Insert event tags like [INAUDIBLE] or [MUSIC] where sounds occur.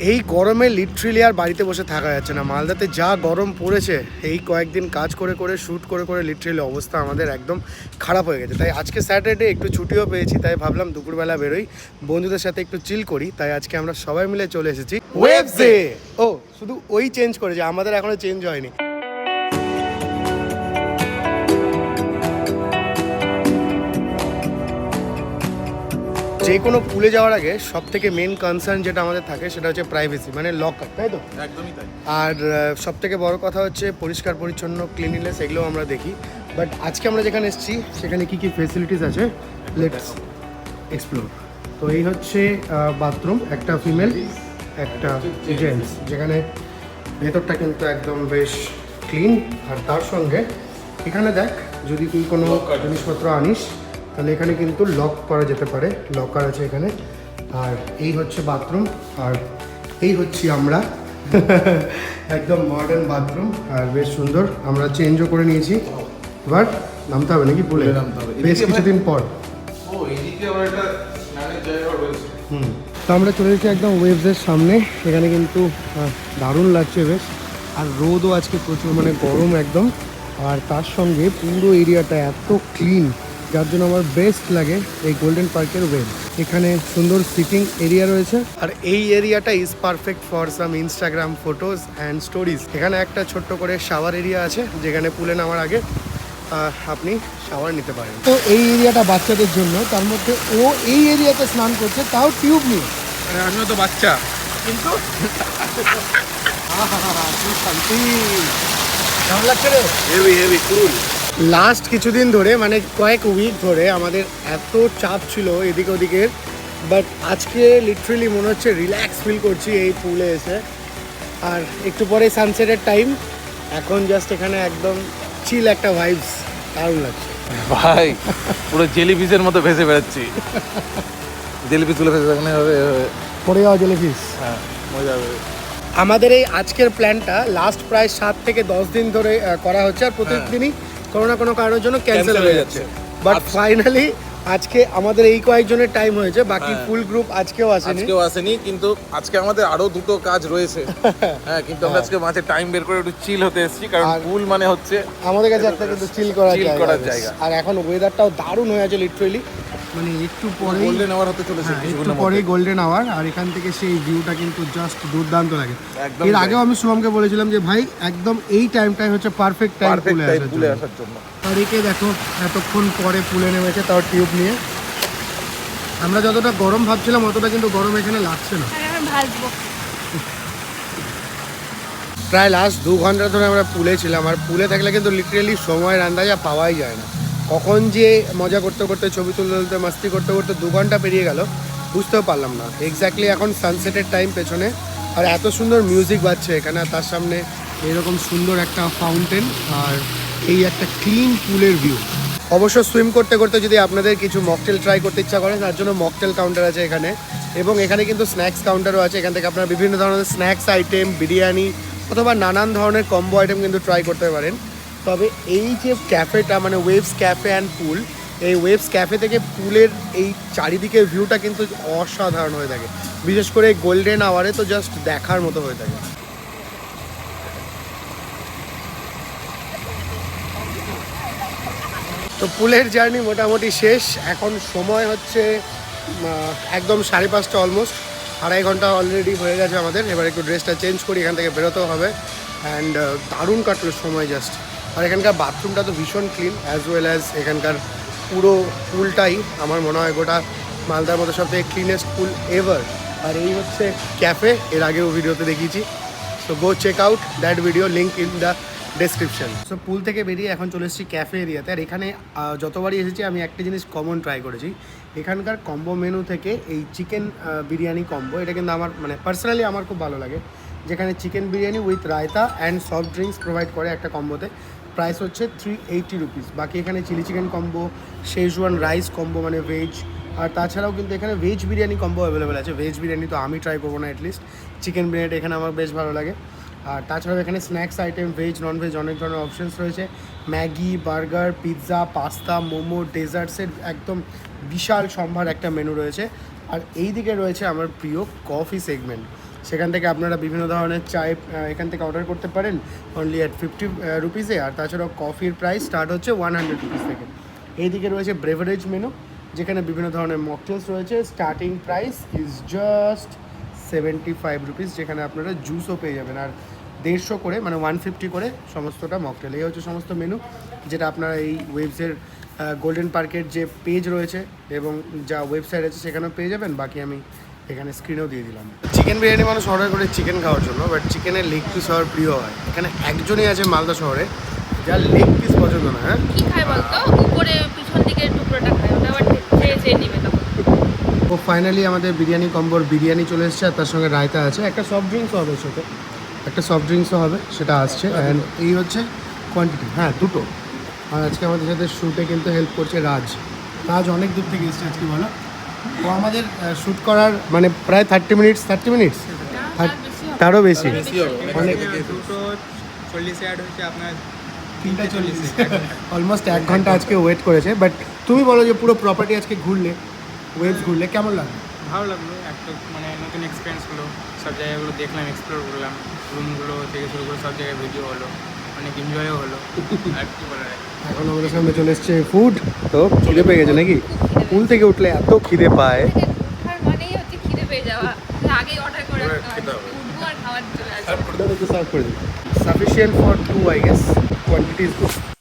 এই গরমে লিট্রিলি আর বাড়িতে বসে থাকা যাচ্ছে না। মালদাতে যা গরম পড়েছে এই কয়েকদিন কাজ করে করে শ্যুট করে করে লিট্রিলি অবস্থা আমাদের একদম খারাপ হয়ে গেছে। তাই আজকে স্যাটারডে একটু ছুটিও পেয়েছি তাই ভাবলাম দুপুরবেলা বেরোই। বন্ধুদের সাথে একটু চিল করি তাই আজকে আমরা সবাই মিলে চলে এসেছি। ওয়েবসে ও শুধু ওই চেঞ্জ করেছে আমাদের এখনও চেঞ্জ হয়নি। যে কোনো পুলে যাওয়ার আগে সব থেকে মেন কনসার্ন যেটা আমাদের থাকে সেটা হচ্ছে প্রাইভেসি মানে লক লকার তাই তো? একদমই তাই। আর সব থেকে বড় কথা হচ্ছে পরিষ্কার পরিচ্ছন্ন ক্লিনিনেস এগুলো আমরা দেখি। বাট আজকে আমরা যেখানে এসেছি সেখানে কি কি ফেসিলিটিস আছে? লেটস এক্সপ্লোর তো এই হচ্ছে বাথরুম একটা ফিমেল একটা জেন্টস যেখানে ভেতরটা কিন্তু একদম বেশ ক্লিন আর তার সঙ্গে এখানে দেখ যদি তুই কোনো জিনিসপত্র আনিস তাহলে এখানে কিন্তু লক করা যেতে পারে লকার আছে এখানে। আর এই হচ্ছে বাথরুম আর এই হচ্ছি আমরা। [LAUGHS] একদম মডার্ন বাথরুম আর বেশ সুন্দর আমরা চেঞ্জও করে নিয়েছি। এবার নামতে হবে নাকি? নামতে হবে। বেশ কিছুদিন পর। হুম তো আমরা চলে এসেছি একদম ওয়েভসের সামনে। এখানে কিন্তু দারুণ লাগছে বেশ। আর রোদও আজকে প্রচুর মানে গরম একদম। আর তার সঙ্গে পুরো এরিয়াটা এত ক্লিন যার জন্য আমার বেস্ট লাগে এই গোল্ডেন পার্কের ওয়েভ এখানে সুন্দর সিটিং এরিয়া রয়েছে। আর এই এরিয়াটা is perfect for some Instagram photos and stories এখানে একটা ছোট্ট করে শাওয়ার এরিয়া আছে যেখানে পুলে নামার আগে আপনি শাওয়ার নিতে পারেন। তো এই এরিয়াটা বাচ্চাদের জন্য তার মধ্যে ও এই এরিয়াতে স্নান করছে তাও টিউব নিয়ে। আমিও তো বাচ্চা। কিন্তু শান্তি। কেমন লাগছে রে? হেভি হেভি কুল লাস্ট কিছুদিন ধরে মানে কয়েক উইক ধরে আমাদের এত চাপ ছিল এদিক ওদিকের বাট আজকে লিটারেলি মনে হচ্ছে রিল্যাক্স ফিল করছি এই পুলে এসে। আর একটু পরে সানসেটের টাইম এখন জাস্ট এখানে একদম চিল একটা ভাইবস দারুণ লাগছে। ভাই পুরো জেলি ফিশের মতো ভেসে বেড়াচ্ছি। জেলি পিসগুলো ভেসে এখানে হবে হবে। পড়ে যাওয়া জেলিফিস হ্যাঁ মজা হবে। আমাদের এই আজকের প্ল্যানটা লাস্ট প্রায় সাত থেকে দশ দিন ধরে করা হচ্ছে আর প্রত্যেকদিনই কোনো না কোনো কারণের জন্য ক্যান্সেল হ্যাঁ। হয়ে হয়ে যাচ্ছে। বাট ফাইনালি আজকে আমাদের এই কয়েকজনের টাইম হয়েছে বাকি হ্যাঁ। ফুল গ্রুপ আজকেও আসেনি আজকেও আসেনি কিন্তু আজকে আমাদের আরও দুটো কাজ রয়েছে [LAUGHS] হ্যাঁ কিন্তু আমরা আজকে মাঝে টাইম বের করে একটু চিল হতে এসেছি কারণ ফুল মানে হচ্ছে আমাদের কাছে একটা কিন্তু চিল করার জায়গা। আর এখন ওয়েদারটাও দারুণ হয়ে আছে লিটারেলি মানে একটু পরেই গোল্ডেন আওয়ার হতে চলেছে হ্যাঁ, একটু পরেই গোল্ডেন আওয়ার আর এখান থেকে সেই ভিউটা কিন্তু জাস্ট দুর্দান্ত লাগে। এর আগেও আমি শুভমকে বলেছিলাম যে ভাই একদম এই টাইমটাই হচ্ছে পারফেক্ট টাইম পুলে আসার জন্য। আসার আর একে দেখো এতক্ষণ পরে ফুলে নেমেছে তাও টিউব নিয়ে। আমরা যতটা গরম ভাবছিলাম অতটা কিন্তু গরম এখানে লাগছে না। আর আমি ভাজবো। প্রায় লাস্ট দু ঘণ্টা ধরে আমরা পুলে ছিলাম আর পুলে থাকলে কিন্তু লিটারেলি সময়ের আন্দাজা পাওয়াই যায় না। কখন যে মজা করতে করতে ছবি তুলতে তুলতে মাস্তি করতে করতে দু ঘণ্টা পেরিয়ে গেল, বুঝতেও পারলাম না। এক্স্যাক্টলি এখন সানসেটের টাইম পেছনে, আর এত সুন্দর মিউজিক বাজছে এখানে, আর তার সামনে এরকম সুন্দর একটা ফাউন্টেন আর এই একটা ক্লিন পুলের ভিউ অবশ্য সুইম করতে করতে যদি আপনাদের কিছু মকটেল ট্রাই করতে ইচ্ছা করে, তার জন্য মকটেল কাউন্টার আছে এখানে, এবং এখানে কিন্তু স্ন্যাক্স কাউন্টারও আছে। এখান থেকে আপনারা বিভিন্ন ধরনের স্ন্যাক্স আইটেম বিরিয়ানি, অথবা নানান ধরনের কম্বো আইটেম কিন্তু ট্রাই করতে পারেন। তবে এই যে ক্যাফেটা মানে ওয়েভস ক্যাফে অ্যান্ড পুল এই ওয়েভস ক্যাফে থেকে পুলের এই চারিদিকের ভিউটা কিন্তু অসাধারণ হয়ে থাকে। বিশেষ করে গোল্ডেন আওয়ারে তো জাস্ট দেখার মতো হয়ে থাকে। তো পুলের জার্নি মোটামুটি শেষ। এখন সময় হচ্ছে একদম সাড়ে পাঁচটা অলমোস্ট আড়াই ঘণ্টা অলরেডি হয়ে গেছে আমাদের। এবার একটু ড্রেসটা চেঞ্জ করি, এখান থেকে বেরোতেও হবে। অ্যান্ড দারুণ কাটলো সময় জাস্ট আর এখানকার বাথরুমটা তো ভীষণ ক্লিন অ্যাজ ওয়েল অ্যাজ এখানকার পুরো পুলটাই আমার মনে হয় গোটা মালদার মতো সব থেকে ক্লিনেস্ট পুল এভার আর এই হচ্ছে ক্যাফে এর আগেও ভিডিওতে দেখিয়েছি। So go check out that video link in the description so pool থেকে বেরিয়ে এখন চলে এসেছি ক্যাফে এরিয়াতে আর এখানে যতবারই এসেছি, আমি একটা জিনিস কমন ট্রাই করেছি। এখানকার কম্বো মেনু থেকে এই চিকেন বিরিয়ানি কম্বো এটা কিন্তু আমার মানে পার্সোনালি আমার খুব ভালো লাগে। যেখানে chicken biryani with raita and soft drinks provide করে একটা কম্বোতে প্রাইস হচ্ছে থ্রি এইটটি রুপিস বাকি এখানে chilli chicken combo Schezwan rice combo মানে ভেজ আর তাছাড়াও কিন্তু এখানে ভেজ বিরিয়ানি কম্বো অ্যাভেলেবেল আছে। ভেজ বিরিয়ানি তো আমি ট্রাই করব না অ্যাটলিস্ট চিকেন বিরিয়ানিটা এখানে আমার বেশ ভালো লাগে। আর তাছাড়াও এখানে snacks item veg non veg অনেক ধরনের অপশানস রয়েছে। Maggi, burger, pizza, pasta, momo ডেজার্টসের একদম বিশাল সম্ভার একটা মেনু রয়েছে। আর এই দিকে রয়েছে আমার প্রিয় কফি সেগমেন্ট সেখান থেকে আপনারা বিভিন্ন ধরনের চায় এখান থেকে অর্ডার করতে পারেন অনলি অ্যাট ফিফটি রুপিসে আর তাছাড়াও কফির প্রাইস স্টার্ট হচ্ছে ওয়ান হান্ড্রেড রুপিস থেকে। এইদিকে রয়েছে ব্রেভারেজ মেনু যেখানে বিভিন্ন ধরনের মকটেলস রয়েছে। Starting price is just seventy five rupees যেখানে আপনারা জুসও পেয়ে যাবেন। আর দেড়শো করে মানে ওয়ান ফিফটি করে সমস্তটা মকটেল এই হচ্ছে সমস্ত মেনু যেটা আপনারা এই ওয়েবসের গোল্ডেন পার্কের যে পেজ রয়েছে এবং যা ওয়েবসাইট আছে সেখানেও পেয়ে যাবেন। বাকি আমি এখানে স্ক্রিনেও দিয়ে দিলাম। চিকেন বিরিয়ানি মানুষ অর্ডার করে চিকেন খাওয়ার জন্য বাট চিকেনের লেগ পিস হওয়ার প্রিয় হয়। এখানে একজনই আছে মালদা শহরে যার লেগ পিস পছন্দ না হ্যাঁ? কি খায় বলতো? উপরে পিছন দিকের টুকরোটা খায় ওটা আবার চেয়ে চেয়ে নিবে তখন। ও ফাইনালি আমাদের বিরিয়ানি কম্বোর বিরিয়ানি চলে এসেছে আর তার সঙ্গে রায়তা আছে। একটা সফট ড্রিঙ্কসও হবে সাথে। একটা সফট ড্রিঙ্কসও হবে সেটা আসছে। অ্যান্ড এই হচ্ছে কোয়ান্টিটি হ্যাঁ দুটো। আর আজকে আমাদের সাথে শ্যুটে কিন্তু হেল্প করছে রাজ। রাজ অনেক দূর থেকে এসেছে আজকে বলো। ও আমাদের শ্যুট করার মানে প্রায় থার্টি মিনিটস থার্টি মিনিটস তার বেশি হবে। তারও বেশি? অনেক দুটো চল্লিশে অ্যাড হচ্ছে আপনার তিনটা চল্লিশ। অলমোস্ট এক ঘণ্টা আজকে ওয়েট করেছে বাট তুমি বলো যে পুরো প্রপার্টি আজকে ঘুরলে ওয়েবস ঘুরলে কেমন লাগল? ভালো লাগল একটা মানে নতুন এক্সপিরিয়েন্স হলো। সব জায়গাগুলো দেখলাম এক্সপ্লোর করলাম। রুমগুলো থেকে শুরু করে সব জায়গায় ভিডিও হলো। অনেক এনজয়ও হলো আর কি বলার আছে? এখন আমাদের সামনে চলে এসছে ফুড তো খিদে পেয়ে গেছে নাকি? পুল থেকে উঠলে এত খিদে পায়। থেকে ওঠার মানেই হচ্ছে খিদে পেয়ে যাওয়া। আগেই অর্ডার করে এবার রাখতে খেতে হয় হবে। উঠবো আর খাবার চলে আসবে। Sufficient for two I guess quantity is good